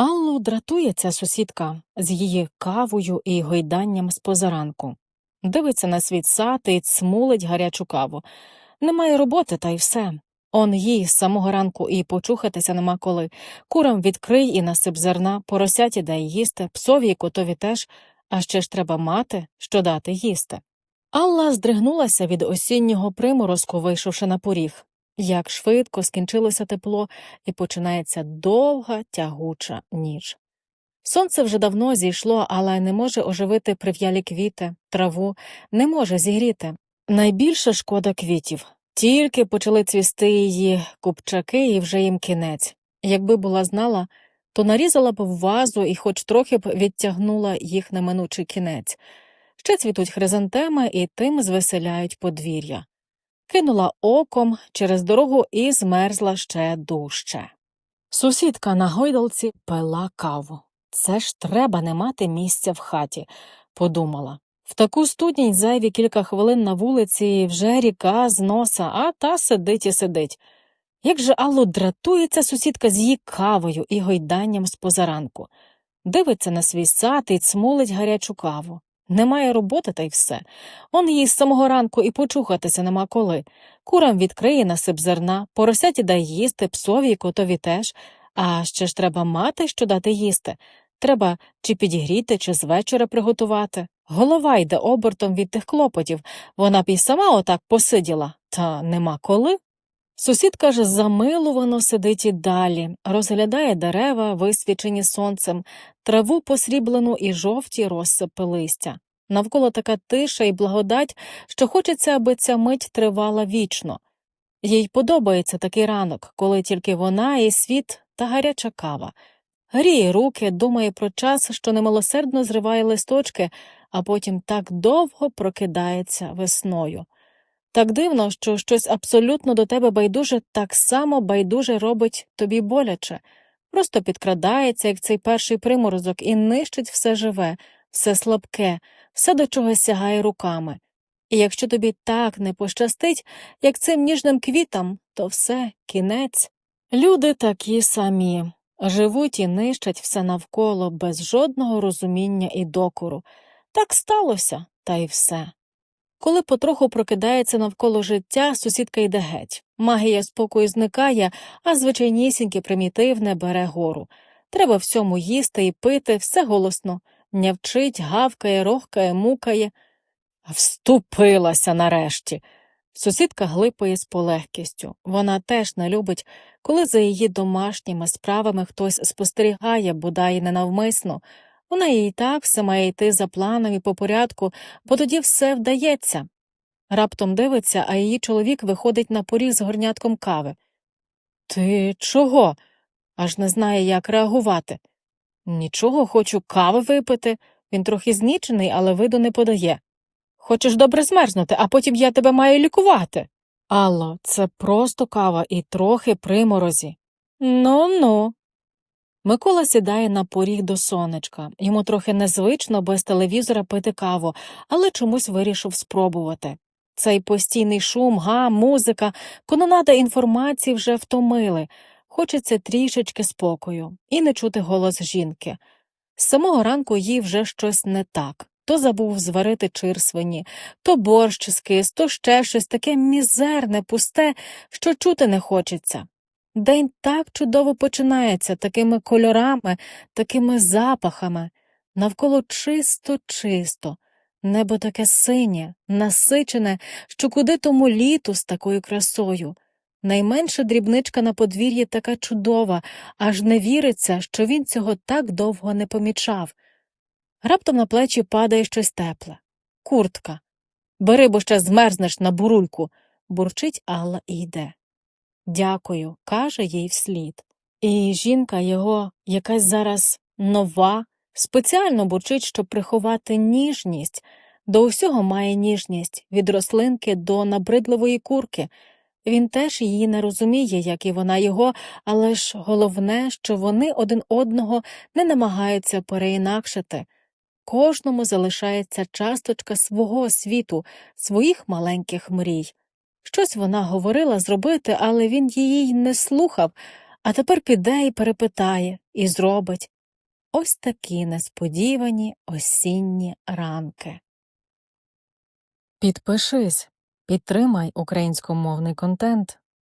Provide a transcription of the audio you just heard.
Аллу дратує ця сусідка з її кавою і гойданням з позаранку. Дивиться на світ сад і цмулить гарячу каву. Немає роботи, та й все. Он їй з самого ранку і почухатися нема коли. Курам відкрий і насип зерна, поросяті дай їсти, псові і котові теж, а ще ж треба мати, що дати їсти. Алла здригнулася від осіннього приморозку, вийшовши на поріг. Як швидко скінчилося тепло, і починається довга тягуча ніч. Сонце вже давно зійшло, але не може оживити прив'ялі квіти, траву, не може зігріти. Найбільше шкода квітів. Тільки почали цвісти її купчаки, і вже їм кінець. Якби була знала, то нарізала б в вазу і хоч трохи б відтягнула їх неминучий кінець. Ще цвітуть хризантеми і тим звеселяють подвір'я. Кинула оком через дорогу і змерзла ще дужче. Сусідка на гойдалці пила каву. Це ж треба не мати місця в хаті, подумала. В таку студінь зайві кілька хвилин на вулиці вже ріка з носа, а та сидить і сидить. Як же Алло дратується сусідка з її кавою і гойданням з позаранку. Дивиться на свій сад і цмулить гарячу каву. Немає роботи та й все. Он їй з самого ранку і почухатися нема коли. Курам відкриє насип зерна, поросяті дай їсти, псові котові теж. А ще ж треба мати, що дати їсти. Треба чи підігріти, чи з вечора приготувати. Голова йде обертом від тих клопотів. Вона б і сама отак посиділа, та нема коли. Сусідка ж замилувано сидить і далі, розглядає дерева, висвічені сонцем, траву посріблену і жовті розсипи листя. Навколо така тиша і благодать, що хочеться, аби ця мить тривала вічно. Їй подобається такий ранок, коли тільки вона і світ та гаряча кава. Гріє руки, думає про час, що немилосердно зриває листочки, а потім так довго прокидається весною. Так дивно, що щось абсолютно до тебе байдуже так само байдуже робить тобі боляче, просто підкрадається, як цей перший приморозок, і нищить все живе, все слабке, все до чогось сягає руками. І якщо тобі так не пощастить, як цим ніжним квітам, то все, кінець. Люди такі самі, живуть і нищать все навколо без жодного розуміння і докору. Так сталося, та й все. Коли потроху прокидається навколо життя, сусідка йде геть. Магія спокою зникає, а звичайнісіньке примітивне бере гору. Треба всьому їсти і пити, все голосно. Нявчить, гавкає, рохкає, мукає. Вступилася нарешті. Сусідка глипає з полегкістю. Вона теж не любить, коли за її домашніми справами хтось спостерігає, бодай ненавмисно. Вона і так все має йти за планом і по порядку, бо тоді все вдається. Раптом дивиться, а її чоловік виходить на поріг з горнятком кави. Ти чого? аж не знає, як реагувати. Нічого, хочу кави випити. Він трохи знічений, але виду не подає. Хочеш добре змерзнути, а потім я тебе маю лікувати. Алло, це просто кава і трохи приморозі. Ну ну. Микола сідає на поріг до сонечка. Йому трохи незвично без телевізора пити каву, але чомусь вирішив спробувати. Цей постійний шум, гам, музика, кононада інформації вже втомили. Хочеться трішечки спокою і не чути голос жінки. З самого ранку їй вже щось не так. То забув зварити чир свині, то борщ скис, то ще щось таке мізерне, пусте, що чути не хочеться. День так чудово починається такими кольорами, такими запахами. Навколо чисто, чисто, небо таке синє, насичене, що куди тому літу з такою красою. Найменша дрібничка на подвір'ї така чудова, аж не віриться, що він цього так довго не помічав. Раптом на плечі падає щось тепле. Куртка. Бери, бо ще змерзнеш на бурульку, бурчить Алла і йде. Дякую, каже їй вслід. І жінка його якась зараз нова, спеціально бурчить, щоб приховати ніжність, до усього має ніжність від рослинки до набридливої курки. Він теж її не розуміє, як і вона його, але ж головне, що вони один одного не намагаються переінакшити. Кожному залишається часточка свого світу, своїх маленьких мрій. Щось вона говорила зробити, але він її й не слухав, а тепер піде і перепитає, і зробить ось такі несподівані осінні ранки. Підпишись, підтримай українськомовний контент.